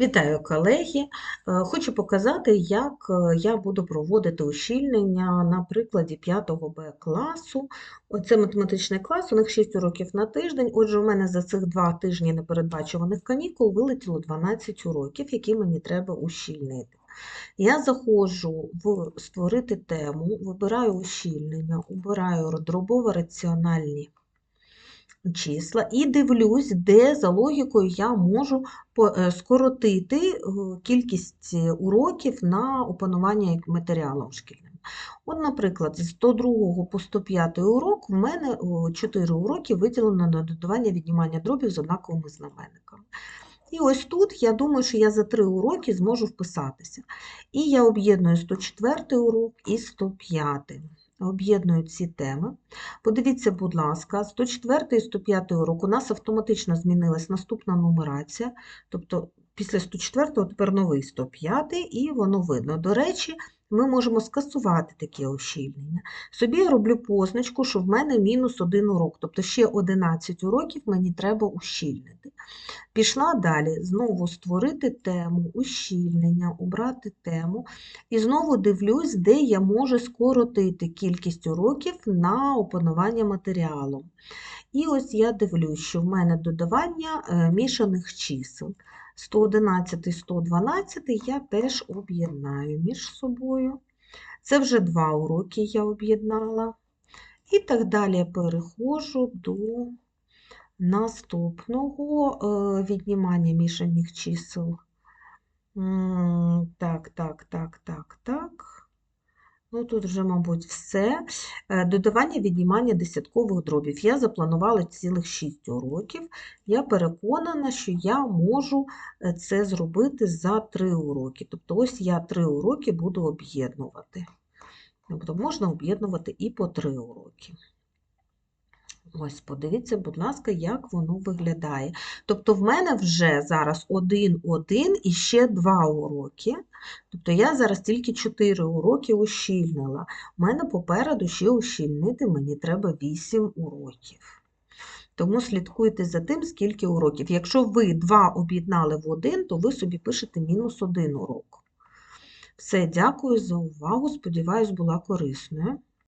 Вітаю, колеги! Е, Хочу показати, як е, я буду проводити ущільнення на прикладі 5 Б класу. Це математичний клас, у них 6 уроків на тиждень. Отже, у мене за цих 2 тижні непередбачуваних канікул вилетіло 12 уроків, які мені треба ущільнити. Я заходжу в створити тему, вибираю ущільнення, обираю дробово-раціональні числа і дивлюсь, де за логікою я можу е, скоротити е, кількість уроків на опанування матеріалом шкільним. От, наприклад, з 102 по 105 урок в мене 4 уроки виділено на додавання віднімання дробів з однаковими знаменниками. І ось тут я думаю, що я за 3 уроки зможу вписатися. І я об'єдную 104 урок і 105. Об'єдную ці теми. Подивіться, будь ласка, 104 і 105 урок у нас автоматично змінилась наступна нумерація, тобто після 104 тепер новий 105, і воно видно. До речі, ми можемо скасувати таке ущільнення. Собі я роблю позначку, що в мене мінус один урок, тобто ще 11 уроків мені треба ущільнити. Пішла далі, знову створити тему, ущільнення, обрати тему. І знову дивлюсь, де я можу скоротити кількість уроків на опанування матеріалом. І ось я дивлюсь, що в мене додавання е, мішаних чисел. 111 і 112 я теж об'єднаю між собою. Це вже два уроки я об'єднала. І так далі я переходжу до наступного е, віднімання мішаних чисел. Так, так, так, так, так. Ну, тут вже, мабуть, все. Е, Додавання віднімання десяткових дробів. Я запланувала цілих 6 уроків. Я переконана, що я можу е, це зробити за 3 уроки. Тобто, ось я 3 уроки буду об'єднувати. Тобто, можна об'єднувати і по 3 уроки. Ось, подивіться, будь ласка, як воно виглядає. Тобто, в мене вже зараз один-один і ще два уроки. Тобто я зараз тільки 4 уроки ущільнила. У мене попереду ще ущільнити мені треба 8 уроків. Тому слідкуйте за тим, скільки уроків. Якщо ви 2 об'єднали в один, то ви собі пишете мінус 1 урок. Все, дякую за увагу. Сподіваюсь, була корисною.